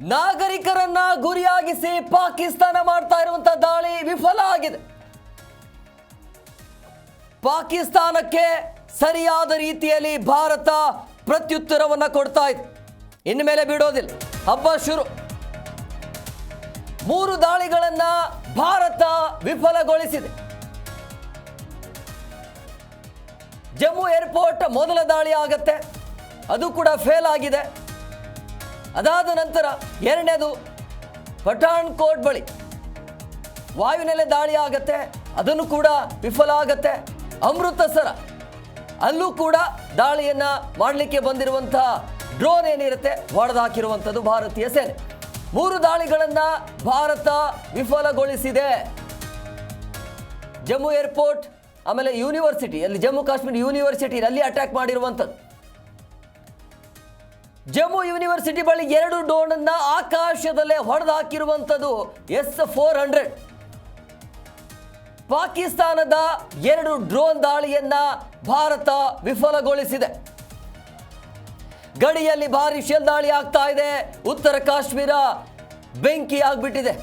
ನಾಗರಿಕರನ್ನ ಗುರಿಯಾಗಿಸಿ ಪಾಕಿಸ್ತಾನ ಮಾಡ್ತಾ ಇರುವಂತ ದಾಳಿ ವಿಫಲ ಆಗಿದೆ. ಪಾಕಿಸ್ತಾನಕ್ಕೆ ಸರಿಯಾದ ರೀತಿಯಲ್ಲಿ ಭಾರತ ಪ್ರತ್ಯುತ್ತರವನ್ನು ಕೊಡ್ತಾ ಇದೆ. ಇನ್ಮೇಲೆ ಬಿಡೋದಿಲ್ಲ. ಹಬ್ಬ ಶುರು. ಮೂರು ದಾಳಿಗಳನ್ನ ಭಾರತ ವಿಫಲಗೊಳಿಸಿದೆ. ಜಮ್ಮು ಏರ್ಪೋರ್ಟ್ ಮೊದಲ ದಾಳಿ ಆಗತ್ತೆ. ಅದು ಕೂಡ ಫೇಲ್ ಆಗಿದೆ. ಅದಾದ ನಂತರ ಎರಡನೇದು ಪಠಾಣ್ ಕೋಟ್ ಬಳಿ ವಾಯುನೆಲೆ ದಾಳಿ ಆಗತ್ತೆ ಅದನ್ನು ಕೂಡ ವಿಫಲ ಆಗತ್ತೆ. ಅಮೃತಸರ, ಅಲ್ಲೂ ಕೂಡ ದಾಳಿಯನ್ನ ಮಾಡಲಿಕ್ಕೆ ಬಂದಿರುವಂತಹ ಡ್ರೋನ್ ಏನಿರುತ್ತೆ ಹೊಡೆದಾಕಿರುವಂಥದ್ದು ಭಾರತೀಯ ಸೇನೆ. ಮೂರು ದಾಳಿಗಳನ್ನ ಭಾರತ ವಿಫಲಗೊಳಿಸಿದೆ. ಜಮ್ಮು ಏರ್ಪೋರ್ಟ್, ಆಮೇಲೆ ಯೂನಿವರ್ಸಿಟಿ, ಅಲ್ಲಿ ಜಮ್ಮು ಕಾಶ್ಮೀರ ಯೂನಿವರ್ಸಿಟಿ ಅಲ್ಲಿ ಅಟ್ಯಾಕ್ ಮಾಡಿರುವಂಥದ್ದು. ಜಮ್ಮು ಯೂನಿವರ್ಸಿಟಿ ಬಳಿ ಎರಡು ಡ್ರೋನ್ ಅನ್ನ ಆಕಾಶದಲ್ಲೇ ಹೊಡೆದಾಕಿರುವಂಥದ್ದು ಎಸ್ ಫೋರ್ ಹಂಡ್ರೆಡ್. ಪಾಕಿಸ್ತಾನದ ಎರಡು ಡ್ರೋನ್ ದಾಳಿಯನ್ನ ಭಾರತ ವಿಫಲಗೊಳಿಸಿದೆ. ಗಡಿಯಲ್ಲಿ ಭಾರಿ ಶೆಲ್ ದಾಳಿ ಆಗ್ತಾ ಇದೆ. ಉತ್ತರ ಕಾಶ್ಮೀರ ಬೆಂಕಿ ಆಗ್ಬಿಟ್ಟಿದೆ.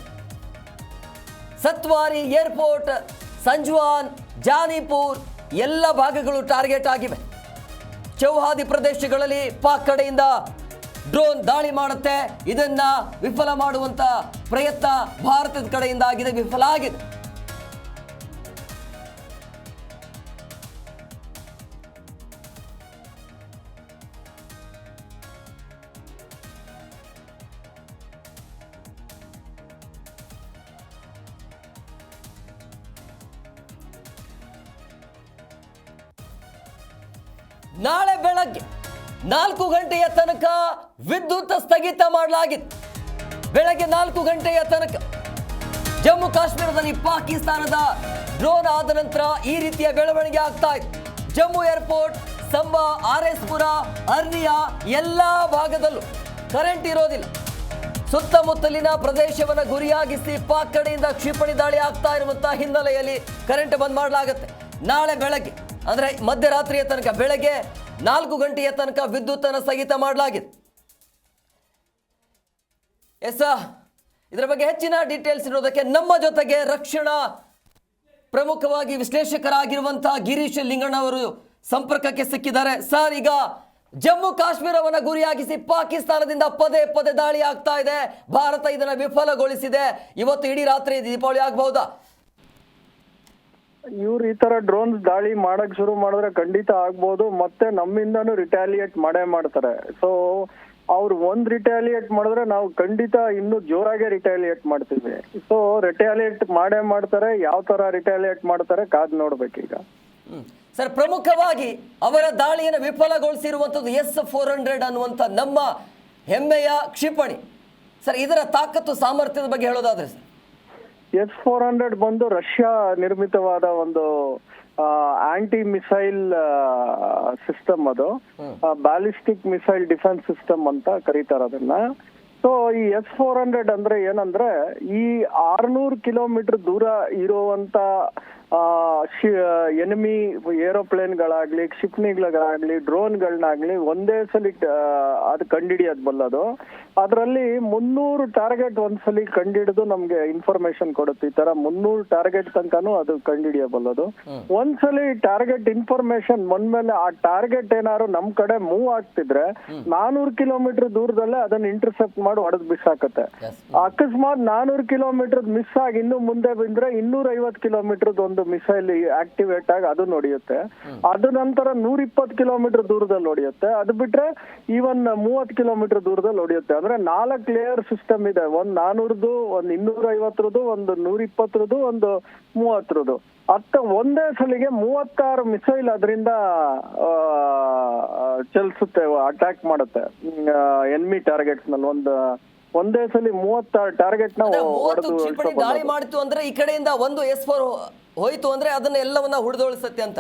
ಸತ್ವಾರಿ ಏರ್ಪೋರ್ಟ್, ಸಂಜುವಾನ್, ಜಾನಿಪುರ್ ಎಲ್ಲ ಭಾಗಗಳು ಟಾರ್ಗೆಟ್ ಆಗಿವೆ. ಚೌಹಾದಿ ಪ್ರದೇಶಗಳಲ್ಲಿ ಪಾಕ್ ಕಡೆಯಿಂದ ಡ್ರೋನ್ ದಾಳಿ ಮಾಡುತ್ತೆ. ಇದನ್ನ ವಿಫಲ ಮಾಡುವಂತ ಪ್ರಯತ್ನ ಭಾರತದ ಕಡೆಯಿಂದ ಆಗಿದೆ ವಿಫಲ ಆಗಿದೆ. ನಾಳೆ ಬೆಳಗ್ಗೆ ನಾಲ್ಕು ಗಂಟೆಯ ತನಕ ವಿದ್ಯುತ್ ಸ್ಥಗಿತ ಮಾಡಲಾಗಿತ್ತು. ಬೆಳಗ್ಗೆ ನಾಲ್ಕು ಗಂಟೆಯ ತನಕ ಜಮ್ಮು ಕಾಶ್ಮೀರದಲ್ಲಿ ಪಾಕಿಸ್ತಾನದ ಡ್ರೋನ್ ಆದ ನಂತರ ಈ ರೀತಿಯ ಬೆಳವಣಿಗೆ ಆಗ್ತಾ ಇತ್ತು. Jammu airport, Samba R S Pura Arnia ಎಲ್ಲ ಭಾಗದಲ್ಲೂ ಕರೆಂಟ್ ಇರೋದಿಲ್ಲ. ಸುತ್ತಮುತ್ತಲಿನ ಪ್ರದೇಶವನ್ನು ಗುರಿಯಾಗಿಸಿ ಪಾಕ್ ಕಡೆಯಿಂದ ಕ್ಷಿಪಣಿ ದಾಳಿ ಆಗ್ತಾ ಇರುವಂತಹ ಹಿನ್ನೆಲೆಯಲ್ಲಿ ಕರೆಂಟ್ ಬಂದ್ ಮಾಡಲಾಗುತ್ತೆ. ನಾಳೆ ಬೆಳಗ್ಗೆ, ಅಂದ್ರೆ ಮಧ್ಯರಾತ್ರಿಯ ತನಕ, ಬೆಳಗ್ಗೆ ನಾಲ್ಕು ಗಂಟೆಯ ತನಕ ವಿದ್ಯುತ್ತನ್ನು ಸ್ಥಗಿತ ಮಾಡಲಾಗಿದೆ ಎಸ್ ಇದರ ಬಗ್ಗೆ ಹೆಚ್ಚಿನ ಡೀಟೇಲ್ಸ್ ಇರೋದಕ್ಕೆ ನಮ್ಮ ಜೊತೆಗೆ ರಕ್ಷಣಾ ಪ್ರಮುಖವಾಗಿ ವಿಶ್ಲೇಷಕರಾಗಿರುವಂತಹ ಗಿರೀಶ್ ಲಿಂಗಣ್ಣ ಅವರು ಸಂಪರ್ಕಕ್ಕೆ ಸಿಕ್ಕಿದ್ದಾರೆ. ಸರ್, ಈಗ ಜಮ್ಮು ಕಾಶ್ಮೀರವನ್ನು ಗುರಿಯಾಗಿಸಿ ಪಾಕಿಸ್ತಾನದಿಂದ ಪದೇ ಪದೇ ದಾಳಿ ಆಗ್ತಾ ಇದೆ. ಭಾರತ ಇದನ್ನು ವಿಫಲಗೊಳಿಸಿದೆ. ಇವತ್ತು ಇಡೀ ರಾತ್ರಿ ದೀಪಾವಳಿ ಆಗಬಹುದಾ? ಇವ್ರು ಈ ತರ ಡ್ರೋನ್ಸ್ ದಾಳಿ ಮಾಡಕ್ ಶುರು ಮಾಡಿದ್ರೆ ಖಂಡಿತ ಆಗ್ಬೋದು. ಮತ್ತೆ ನಮ್ಮಿಂದಾನು ರಿಟಾಲಿಯೇಟ್ ಮಾಡೇ ಮಾಡ್ತಾರೆ. ಸೊ ಅವ್ರು ಒಂದ್ ರಿಟಾಲಿಯೇಟ್ ಮಾಡಿದ್ರೆ ನಾವು ಖಂಡಿತ ಇನ್ನು ಜೋರಾಗೆ ರಿಟಾಲಿಯೇಟ್ ಮಾಡ್ತೀವಿ. ಸೊ ರಿಟಾಲಿಯೇಟ್ ಮಾಡೇ ಮಾಡ್ತಾರೆ ಯಾವ ತರ ರಿಟಾಲಿಯೇಟ್ ಮಾಡ್ತಾರೆ ಕಾದ್ ನೋಡ್ಬೇಕೀಗ. ಸರ್ ಪ್ರಮುಖವಾಗಿ ಅವರ ದಾಳಿಯನ್ನು ವಿಫಲಗೊಳಿಸಿರುವಂಥದ್ದು ಎಸ್ ಫೋರ್ ಹಂಡ್ರೆಡ್ ಅನ್ನುವಂಥ ನಮ್ಮ ಹೆಮ್ಮೆಯ ಕ್ಷಿಪಣಿ. ಸರ್ ಇದರ ತಾಕತ್ತು ಸಾಮರ್ಥ್ಯದ ಬಗ್ಗೆ ಹೇಳೋದಾದ್ರೆ ಸರ್. ಎಸ್ ಫೋರ್ ಹಂಡ್ರೆಡ್ ಬಂದು ರಷ್ಯಾ ನಿರ್ಮಿತವಾದ ಒಂದು ಆಂಟಿ ಮಿಸೈಲ್ ಸಿಸ್ಟಮ್ ಅದು. ಬ್ಯಾಲಿಸ್ಟಿಕ್ ಮಿಸೈಲ್ ಡಿಫೆನ್ಸ್ ಸಿಸ್ಟಮ್ ಅಂತ ಕರೀತಾರೆ ಅದನ್ನ. ಸೊ ಈ ಎಸ್ ಫೋರ್ ಹಂಡ್ರೆಡ್ ಅಂದ್ರೆ ಏನಂದ್ರೆ ಈ ಆರ್ನೂರು ಕಿಲೋಮೀಟರ್ ದೂರ ಇರುವಂತ ಎನಿಮಿ ಏರೋಪ್ಲೇನ್ಗಳಾಗ್ಲಿ ಕ್ಷಿಪಣಿಗಳಾಗ್ಲಿ ಡ್ರೋನ್ಗಳನ್ನಾಗ್ಲಿ ಒಂದೇ ಸಲ ಅದು ಕಂಡಿಡಿಯೋದ್ ಬಲ್ಲದು ಅದರಲ್ಲಿ ಮುನ್ನೂರು ಟಾರ್ಗೆಟ್ ಒಂದ್ಸಲಿ ಕಂಡಿಡಿದು ನಮ್ಗೆ ಇನ್ಫಾರ್ಮೇಶನ್ ಕೊಡುತ್ತೆ. ಈ ತರ ಮುನ್ನೂರು ಟಾರ್ಗೆಟ್ ತನಕನೂ ಅದು ಕಂಡಿಡಿಯಬಲ್ಲದು ಒಂದ್ಸಲಿ ಟಾರ್ಗೆಟ್ ಇನ್ಫಾರ್ಮೇಶನ್ ಬಂದ್ಮೇಲೆ ಆ ಟಾರ್ಗೆಟ್ ಏನಾದ್ರು ನಮ್ ಕಡೆ ಮೂವ್ ಆಗ್ತಿದ್ರೆ ನಾನೂರು ಕಿಲೋಮೀಟರ್ ದೂರದಲ್ಲೇ ಅದನ್ನ ಇಂಟರ್ಸೆಪ್ಟ್ ಮಾಡಿ ಹೊಡೆದ್ ಬಿಸಾಕತ್ತೆ ಅಕಸ್ಮಾತ್ ನಾನೂರು ಕಿಲೋಮೀಟರ್ ಮಿಸ್ ಆಗಿ ಇನ್ನು ಮುಂದೆ ಬಂದ್ರೆ ಇನ್ನೂರ ಐವತ್ ಕಿಲೋಮೀಟರ್ ಒಂದು ಮಿಸೈಲ್ ಆಕ್ಟಿವೇಟ್ ಆಗಿ ಅದು ನೋಡಿಯುತ್ತೆ. ಅದು ನಂತರ ನೂರ ಇಪ್ಪತ್ತು ಕಿಲೋಮೀಟರ್ ದೂರದಲ್ಲಿ ಹೊಡೆಯುತ್ತೆ ಅದು ಬಿಟ್ರೆ ಈವನ್ ಮೂವತ್ ಕಿಲೋಮೀಟರ್ ದೂರದಲ್ಲಿ ಹೊಡೆಯುತ್ತೆ ಅಂದ್ರೆ ನಾಲ್ಕು ಲೇಯರ್ ಸಿಸ್ಟಮ್ ಇದೆ. ಒಂದ್ ನಾನೂರದು ಒಂದ್ ಇನ್ನೂರ ಐವತ್ತರದು ಒಂದು ನೂರ ಇಪ್ಪತ್ತರದು ಒಂದು ಮೂವತ್ತರದು ಅತ್ತ ಒಂದೇ ಸಲಿಗೆ ಮೂವತ್ತಾರು ಮಿಸೈಲ್ ಅದರಿಂದ ಚಲಿಸುತ್ತೆ ಅಟ್ಯಾಕ್ ಮಾಡುತ್ತೆ. ಎನ್ಮಿ ಟಾರ್ಗೆಟ್ಸ್ನಲ್ಲಿ ಒಂದು ಒಂದೇ ಸಲ ಮೂವತ್ತಾರು ಟಾರ್ಗೆಟ್ನ ಮೂವತ್ತು ಕ್ಷಿಪಣಿ ದಾಳಿ ಮಾಡಿತು ಅಂದ್ರೆ ಈ ಕಡೆಯಿಂದ ಒಂದು ಎಸ್ ಫೋರ್ ಹೋಯ್ತು ಅಂದ್ರೆ ಅದನ್ನ ಎಲ್ಲವನ್ನ ಹುಡಿದೋಳಿಸತ್ತೆ ಅಂತ.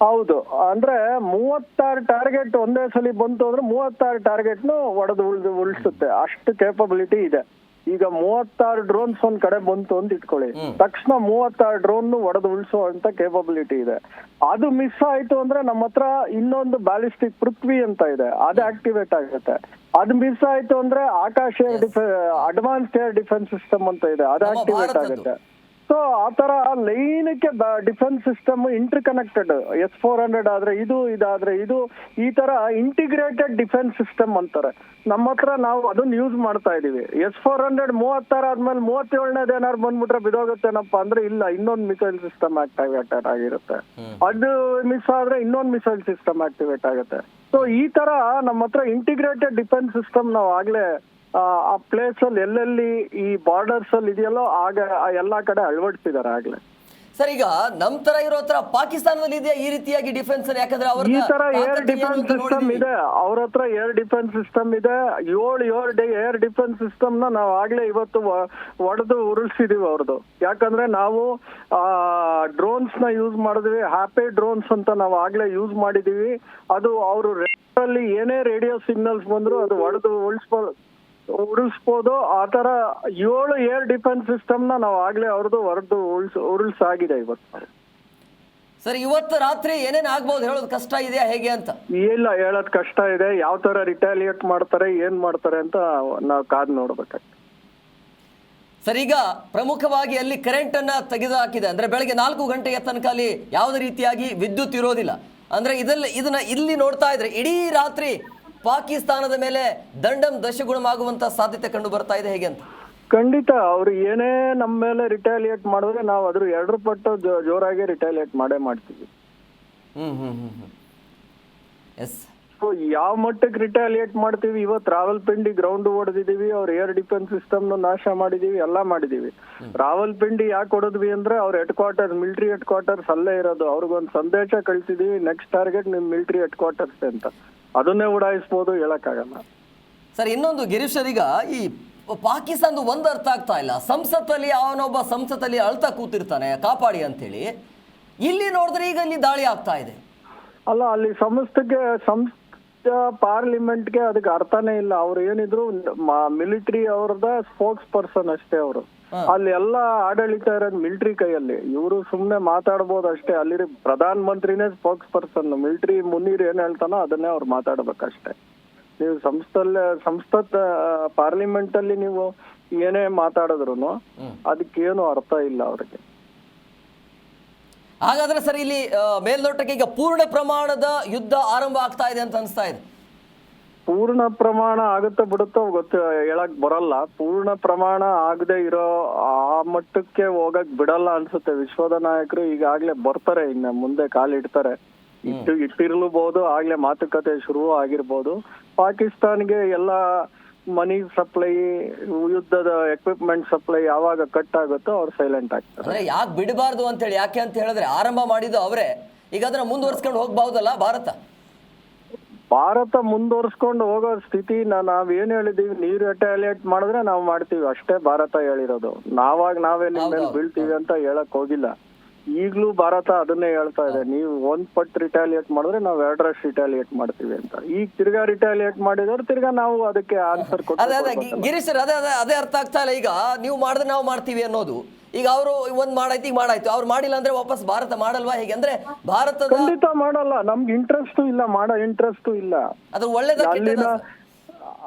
ಹೌದು. ಅಂದ್ರೆ ಮೂವತ್ತಾರು ಟಾರ್ಗೆಟ್ ಒಂದೇ ಸಲ ಬಂತು ಅಂದ್ರೆ ಮೂವತ್ತಾರು ಟಾರ್ಗೆಟ್ ನು ಒಡೆದು ಉಳಿದು ಉಳಿಸುತ್ತೆ. ಅಷ್ಟು ಕೇಪಬಿಲಿಟಿ ಇದೆ. ಈಗ ಮೂವತ್ತಾರು ಡ್ರೋನ್ಸ್ ಒಂದ್ ಕಡೆ ಬಂತು ಅಂತ ಇಟ್ಕೊಳ್ಳಿ. ತಕ್ಷಣ ಮೂವತ್ತಾರು ಡ್ರೋನ್ ಒಡೆದು ಉಳಿಸುವಂತ ಕೇಪಬಿಲಿಟಿ ಇದೆ. ಅದು ಮಿಸ್ ಆಯ್ತು ಅಂದ್ರೆ ನಮ್ಮ ಹತ್ರ ಇನ್ನೊಂದು ಬ್ಯಾಲಿಸ್ಟಿಕ್ ಪೃಥ್ವಿ ಅಂತ ಇದೆ. ಅದು ಆಕ್ಟಿವೇಟ್ ಆಗುತ್ತೆ. ಅದು ಮಿಸ್ ಆಯ್ತು ಅಂದ್ರೆ ಆಕಾಶ ಏರ್ ಡಿಫೆ ಅಡ್ವಾನ್ಸ್ಡ್ ಏರ್ ಡಿಫೆನ್ಸ್ ಸಿಸ್ಟಮ್ ಅಂತ ಇದೆ. ಅದು ನಮ್ಮ ಆಕ್ಟಿವೇಟ್ ಭಾರತದ್ದು. ಆಗುತ್ತೆ. ಸೊ ಆ ತರ ಲೈನ್ಗೆ defence system interconnected S four hundred ಆದ್ರೆ ಇದು ಇದಾದ್ರೆ ಇದು ಈ ತರ ಇಂಟಿಗ್ರೇಟೆಡ್ ಡಿಫೆನ್ಸ್ ಸಿಸ್ಟಮ್ ಅಂತಾರೆ. ನಮ್ಮ ಹತ್ರ ನಾವು ಅದನ್ನ ಯೂಸ್ ಮಾಡ್ತಾ ಇದೀವಿ. ಎಸ್ ಫೋರ್ ಹಂಡ್ರೆಡ್ ಮೂವತ್ತಾರು ಆದ್ಮೇಲೆ ಮೂವತ್ತೇಳನೇದು ಏನಾರು ಬಂದ್ಬಿಟ್ರೆ ಬಿದೋಗುತ್ತೇನಪ್ಪ ಅಂದ್ರೆ ಇಲ್ಲ ಇನ್ನೊಂದು ಮಿಸೈಲ್ ಸಿಸ್ಟಮ್ ಆಕ್ಟಿವೇಟ್ ಆಗಿರುತ್ತೆ. ಅದು ಮಿಸ್ ಆದ್ರೆ ಇನ್ನೊಂದು ಮಿಸೈಲ್ ಸಿಸ್ಟಮ್ ಆಕ್ಟಿವೇಟ್ ಆಗುತ್ತೆ. ಸೊ ಈ ತರ ನಮ್ಮ ಹತ್ರ ಇಂಟಿಗ್ರೇಟೆಡ್ ಡಿಫೆನ್ಸ್ ಸಿಸ್ಟಮ್ ನಾವು ಆಗ್ಲೇ ಆ, ಪ್ಲೇಸ್ ಅಲ್ಲಿ ಎಲ್ಲೆಲ್ಲಿ ಈ ಬಾರ್ಡರ್ಸ್ ಅಲ್ಲಿ ಇದೆಯಲ್ಲೋ ಆಗ ಎಲ್ಲಾ ಕಡೆ ಅಳವಡಿಸಿದ್ದಾರೆ ಆಗ್ಲೇ. ಸರ್ ಈಗ ನಮ್ ತರ ಇರೋ ಹತ್ರ ಪಾಕಿಸ್ತಾನದಲ್ಲಿ ಇದೆಯಾ ಈ ರೀತಿಯಾಗಿ ಡಿಫೆನ್ಸ್ ಯಾಕಂದ್ರೆ ಅವ್ರ ಈ ತರ ಏರ್ ಡಿಫೆನ್ಸ್ ಸಿಸ್ಟಮ್ ಇದೆ. ಅವ್ರ ಹತ್ರ ಏರ್ ಡಿಫೆನ್ಸ್ ಸಿಸ್ಟಮ್ ಇದೆ. ಏಳು ಏಳು ಏರ್ ಡಿಫೆನ್ಸ್ ಸಿಸ್ಟಮ್ನ ನಾವು ಆಗ್ಲೇ ಇವತ್ತು ಒಡೆದು ಉರುಳಿಸಿದೀವಿ ಅವ್ರದ್ದು ಯಾಕಂದ್ರೆ ನಾವು ಆ ಡ್ರೋನ್ಸ್ನ ಯೂಸ್ ಮಾಡಿದ್ವಿ. ಹ್ಯಾಪಿ ಡ್ರೋನ್ಸ್ ಅಂತ ನಾವು ಆಗ್ಲೇ ಯೂಸ್ ಮಾಡಿದೀವಿ. ಅದು ಅವರು ಅಲ್ಲಿ ಏನೇ ರೇಡಿಯೋ ಸಿಗ್ನಲ್ಸ್ ಬಂದ್ರು ಅದು ಒಡೆದು ಉಳಿಸ್ಬೋದು ಉರುಳಿಸ್ಬೋದು. ಆ ತರ ಏಳು ಏರ್ ಡಿಫೆನ್ಸ್ ಸಿಸ್ಟಮ್ನ ನಾವು ಆಗ್ಲೇ ಅವ್ರದ್ದು ಹೊರದು ಉರುಳ್ಸ್ ಆಗಿದೆ ಇವತ್ತು. ಸರ್ ಇವತ್ತು ರಾತ್ರಿ ಏನೇನ್ ಆಗ್ಬೋದು? ಹೇಳೋದು ಕಷ್ಟ ಇದೆಯಾ? ಹೇಗೆ ಅಂತ? ಇಲ್ಲ ಹೇಳೋದ್ ಕಷ್ಟ ಇದೆ. ಯಾವ ತರ ರಿಟಾಲಿಯೇಟ್ ಮಾಡ್ತಾರೆ ಏನ್ ಮಾಡ್ತಾರೆ ಅಂತ ನಾವು ಕಾದ್ ನೋಡ್ಬೇಕಾಗ್ತದೆ. ಸರ್ ಈಗ ಪ್ರಮುಖವಾಗಿ ಅಲ್ಲಿ ಕರೆಂಟ್ ಅನ್ನ ತೆಗೆದು ಹಾಕಿದೆ ಅಂದ್ರೆ ಬೆಳಗ್ಗೆ ನಾಲ್ಕು ಗಂಟೆಯ ತನಕ ಅಲ್ಲಿ ಯಾವುದೇ ರೀತಿಯಾಗಿ ವಿದ್ಯುತ್ ಇರೋದಿಲ್ಲ. ಅಂದ್ರೆ ಇದಲ್ಲ ಇದನ್ನ ಇಲ್ಲಿ ನೋಡ್ತಾ ಇದ್ರೆ ಇಡೀ ರಾತ್ರಿ ಪಾಕಿಸ್ತಾನದ ಮೇಲೆ ದಂಡಂ ದಶಗುಣವಾಗುವಂತ ಸಾಧ್ಯತೆ ಕಂಡು ಬರ್ತಾ ಇದೆ ಹೇಗೆ ಅಂತ? ಖಂಡಿತ ಅವ್ರು ಏನೇ ನಮ್ಮ ಮೇಲೆ ರಿಟಾಲಿಯೇಟ್ ಮಾಡಿದ್ರೆ ನಾವು ಅದ್ರ ಎರಡರ ಪಟ್ಟು ಜೋರಾಗಿ ರಿಟಾಲಿಯೇಟ್ ಮಾಡೇ ಮಾಡ್ತೀವಿ. ಹ್ಮ್ ಹ್ಮ್ ಹ್ಮ್ ಹ್ಮ್. ಎಸ್. ಸೊ ಯಾವ ಮಟ್ಟಕ್ಕೆ ರಿಟಾಲಿಯೇಟ್ ಮಾಡ್ತೀವಿ? ಇವತ್ತು ರಾವಲ್ಪಿಂಡಿ ಗ್ರೌಂಡ್ ಹೊಡೆದಿದೀವಿ ಅವ್ರ ಏರ್ ಡಿಫೆನ್ಸ್ ಸಿಸ್ಟಮ್ ನಾಶ ಮಾಡಿದೀವಿ ಎಲ್ಲಾ ಮಾಡಿದೀವಿ. ರಾವಲ್ಪಿಂಡಿ ಯಾಕೆ ಹೊಡೆದ್ವಿ ಅಂದ್ರೆ ಅವ್ರ head quarter military head quarters ಅಲ್ಲೇ ಇರೋದು. ಅವ್ರಿಗೊಂದು ಸಂದೇಶ ಕಳ್ಸಿದೀವಿ ನೆಕ್ಸ್ಟ್ ಟಾರ್ಗೆಟ್ ನಿಮ್ ಮಿಲಿಟರಿ ಹೆಡ್ ಕ್ವಾರ್ಟರ್ಸ್ ಅಂತ. ಅದನ್ನೇ ಉಡಾಯಿಸ್ಬೋದು ಹೇಳಕ್ಕಾಗಲ್ಲ. ಸರ್ ಇನ್ನೊಂದು ಗಿರೀಶರೀಗ ಈ ಪಾಕಿಸ್ತಾನ ಒಂದು ಅರ್ಥ ಆಗ್ತಾ ಇಲ್ಲ. ಸಂಸತ್ತಲ್ಲಿ ಅವನೊಬ್ಬ ಸಂಸತ್ತಲ್ಲಿ ಅಳ್ತಾ ಕೂತಿರ್ತಾನೆ ಕಾಪಾಡಿ ಅಂತೇಳಿ. ಇಲ್ಲಿ ನೋಡಿದ್ರೆ ಈಗ ಇಲ್ಲಿ ದಾಳಿ ಆಗ್ತಾ ಇದೆ. ಅಲ್ಲ ಅಲ್ಲಿ ಸಂಸ್ಥೆಗೆ ಸಂಸ್ಥೆ ಪಾರ್ಲಿಮೆಂಟ್ಗೆ ಅದಕ್ಕೆ ಅರ್ಥನೇ ಇಲ್ಲ. ಅವ್ರು ಏನಿದ್ರು ಮಿಲಿಟರಿ ಅವ್ರದ ಸ್ಪೋಕ್ಸ್ ಪರ್ಸನ್ ಅಷ್ಟೇ ಅವರು. ಅಲ್ಲಿ ಎಲ್ಲ ಆಡಳಿತ ಇರೋದು ಮಿಲಿಟರಿ ಕೈಯಲ್ಲಿ. ಇವರು ಸುಮ್ನೆ ಮಾತಾಡ್ಬೋದು ಅಷ್ಟೇ. ಅಲ್ಲಿ ಪ್ರಧಾನ ಮಂತ್ರಿನೇ ಸ್ಪೋಕ್ಸ್ ಪರ್ಸನ್ ಮಿಲಿಟರಿ ಮುನೀರ್ ಏನ್ ಹೇಳ್ತಾನೋ ಅದನ್ನೇ ಅವ್ರು ಮಾತಾಡ್ಬೇಕಷ್ಟೇ. ನೀವು ಸಂಸ್ಥಲ್ಲೇ ಸಂಸತ್ ಪಾರ್ಲಿಮೆಂಟ್ ಅಲ್ಲಿ ನೀವು ಏನೇ ಮಾತಾಡಿದ್ರು ಅದಕ್ಕೇನು ಅರ್ಥ ಇಲ್ಲ ಅವ್ರಿಗೆ. ಹಾಗಾದ್ರೆ ಸರ್ ಇಲ್ಲಿ ಮೇಲ್ನೋಟಕ್ಕೆ ಈಗ ಪೂರ್ಣ ಪ್ರಮಾಣದ ಯುದ್ಧ ಆರಂಭ ಆಗ್ತಾ ಇದೆ ಅಂತ ಅನಿಸ್ತಾ ಇದೆ. ಪೂರ್ಣ ಪ್ರಮಾಣ ಆಗುತ್ತೋ ಬಿಡುತ್ತೋ ಗೊತ್ತ ಹೇಳಕ್ ಬರಲ್ಲ. ಪೂರ್ಣ ಪ್ರಮಾಣ ಆಗದೆ ಇರೋ ಆ ಮಟ್ಟಕ್ಕೆ ಹೋಗಕ್ ಬಿಡಲ್ಲ ಅನ್ಸುತ್ತೆ. ವಿಶ್ವದ ನಾಯಕರು ಈಗಾಗ್ಲೇ ಬರ್ತಾರೆ ಇನ್ನ ಮುಂದೆ ಕಾಲಿಡ್ತಾರೆ ಇಟ್ಟು ಇಟ್ಟಿರ್ಲೂಬಹುದು ಆಗ್ಲೇ ಮಾತುಕತೆ ಶುರು ಆಗಿರ್ಬೋದು. ಪಾಕಿಸ್ತಾನ್ಗೆ ಎಲ್ಲಾ ಮನಿ ಸಪ್ಲೈ ಯುದ್ಧದ ಎಕ್ವಿಪ್ಮೆಂಟ್ ಸಪ್ಲೈ ಯಾವಾಗ ಕಟ್ ಆಗುತ್ತೋ ಅವ್ರು ಸೈಲೆಂಟ್ ಆಗ್ತಾರೆ. ಯಾಕೆ ಬಿಡಬಾರ್ದು ಅಂತೇಳಿ ಯಾಕೆ ಅಂತ ಹೇಳಿದ್ರೆ ಆರಂಭ ಮಾಡಿದ್ದು ಅವರೇ. ಈಗ ಅದನ್ನ ಮುಂದುವರ್ಸ್ಕೊಂಡು ಹೋಗ್ಬಹುದಲ್ಲ ಭಾರತ? ಭಾರತ ಮುಂದುವರ್ಸ್ಕೊಂಡು ಹೋಗೋ ಸ್ಥಿತಿ ನಾವೇನ್ ನಾವ್ ಏನ್ ಹೇಳಿದೀವಿ ನೀರು ರಿಟಾಲಿಯೇಟ್ ಮಾಡಿದ್ರೆ ನಾವು ಮಾಡ್ತೀವಿ. ಅಷ್ಟೇ ಭಾರತ ಹೇಳಿರೋದು. ನಾವಾಗ ನಾವೇ ನಿಮ್ ಮೇಲೆ. ಬೀಳ್ತೀವಿ ಅಂತ ಹೇಳಕ್ ಹೋಗಿಲ್ಲ. ಈಗ್ಲೂ ಭಾರತ ಅದನ್ನೇ ಹೇಳ್ತಾ ಇದೆ. ನೀವು ಒಂದ್ ಪಟ್ ರಿಟಾಲಿಯೇಟ್ ಮಾಡಿದ್ರೆ ನಾವು ಎರಡರಷ್ಟು ರಿಟಾಲಿಯೇಟ್ ಮಾಡ್ತೀವಿ ಅಂತ. ಈಗ ತಿರ್ಗಾ ರಿಟಾಲಿಯೇಟ್ ಮಾಡಿದ್ರೆ ತಿರ್ಗಾ ನಾವು ಅದಕ್ಕೆ ಆನ್ಸರ್ ಕೊಟ್ಟು ಅದೇ ಗಿ- ಗಿರೀಶ್ ಸರ್ ಅದೇ ಅದೇ ಅದೇ ಅರ್ಥ ಆಗ್ತಾ ಇಲ್ಲ. ಈಗ ನೀವು ಮಾಡಿದ್ರೆ ನಾವು ಮಾಡ್ತೀವಿ ಅನ್ನೋದು. ಈಗ ಅವರು ಒಂದ್ ಮಾಡಾಯ್ತು ಈಗ ಮಾಡಾಯ್ತು. ಅವ್ರು ಮಾಡಿಲ್ಲ ಅಂದ್ರೆ ವಾಪಸ್ ಭಾರತ ಮಾಡಲ್ವಾ ಹೇಗೆ? ಅಂದ್ರೆ ಭಾರತದ ಖಂಡಿತ ಮಾಡಲ್ಲ. ನಮ್ಗೆ ಇಂಟ್ರೆಸ್ಟ್ ಇಲ್ಲ ಮಾಡೋ ಇಂಟ್ರೆಸ್ಟ್ ಇಲ್ಲ. ಅದು ಒಳ್ಳೇದ ಅಲ್ಲಿನ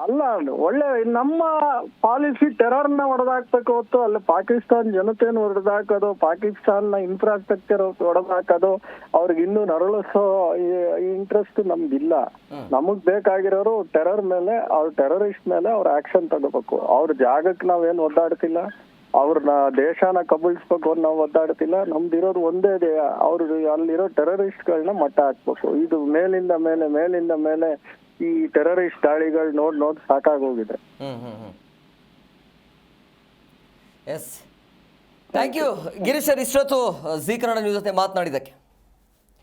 ಅಲ್ಲ ಒಳ್ಳೆ ನಮ್ಮ ಪಾಲಿಸಿ ಟೆರರ್ನ ಹೊಡೆದಾಕ್ಬೇಕು ಹೊತ್ತು ಅಲ್ಲಿ ಪಾಕಿಸ್ತಾನ್ ಜನತೆಯನ್ನು ಹೊಡೆದಾಕೋದು ಪಾಕಿಸ್ತಾನ್ನ ಇನ್ಫ್ರಾಸ್ಟ್ರಕ್ಚರ್ ಹೊಡೆದಾಕೋದು ಅವ್ರಿಗೆ ಇನ್ನೂ ನರಳಿಸೋ ಇಂಟ್ರೆಸ್ಟ್ ನಮ್ಗಿಲ್ಲ. ನಮಗ್ ಬೇಕಾಗಿರೋರು ಟೆರರ್ ಮೇಲೆ ಅವ್ರ ಟೆರರಿಸ್ಟ್ ಮೇಲೆ ಅವ್ರ ಆಕ್ಷನ್ ತಗೋಬೇಕು. ಅವ್ರ ಜಾಗಕ್ಕೆ ನಾವೇನು ಒದ್ದಾಡ್ತಿಲ್ಲ. ಅವ್ರನ್ನ ದೇಶನ ಕಬಳಿಸ್ಬೇಕು ಅಂತ ನಾವು ಒದ್ದಾಡ್ತಿಲ್ಲ ನಮ್ದಿರೋದು ಒಂದೇ ದೇಹ. ಅವ್ರು ಅಲ್ಲಿರೋ ಟೆರರಿಸ್ಟ್ ಗಳನ್ನ ಮಟ್ಟ ಹಾಕ್ಬೇಕು. ಇದು ಮೇಲಿಂದ ಮೇಲೆ ಮೇಲಿಂದ ಮೇಲೆ ಈ ಟೆರರಿಸ್ಟ್ ದಾಳಿಗಳು ನೋಡ್ ನೋಡ್ ಸಾಕಾಗೋಗಿದೆ. ಹ್ಮ್ ಹ್ಮ್ ಹ್ಮ್. Yes thank you Girish sir ಇಷ್ಟೊತ್ತು ಜಿ ಕನ್ನಡ ನ್ಯೂಸ್ ಜೊತೆ ಮಾತನಾಡಿದ್ದಕ್ಕೆ.